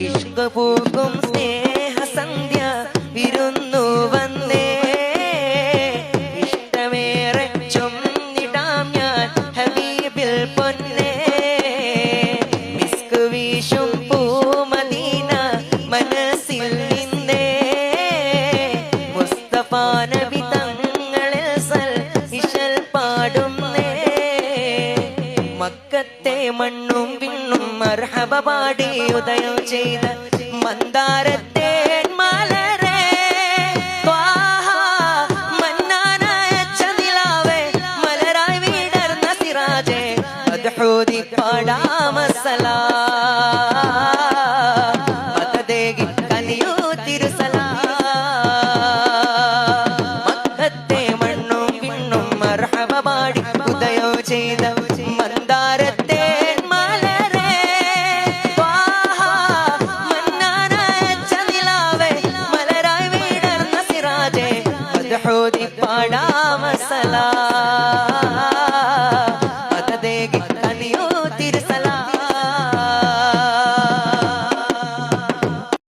ഇഷ്ക പൂക്കും സ്നേഹസന്ധ്യ വിരുന്നു വന്നേ. ഇഷ്ടമേറെ ചൊന്നിടാം ഞാൻ ഹബീബിൽ പൊന്നേ. മിസ്ക് വീശും പൂമദീന മനസ്സിൽ നിന്നേ. മുസ്തഫ മക്കത്തെ മണ്ണും വിണ്ണും മർഹബ പാടി ഉദയം ചെയ്ത മന്ദാരത്തെ മലരെ മന്നാനയച്ച നിലാവേ, മലരായി വിടർന്ന സിറാജേ, മദ്ഹൂദി പാടാമസലാ. മതദേകി കനിയൂ തിരുസലാ. മക്കത്തെ മണ്ണും വിണ്ണും മർഹബ പാടി ഉദയം ചെയ്ത മന്ദാരത്തെ മലരായി വിടർന്ന സിറാജേ, മദ്ഹൂദി പാടാമസലാ.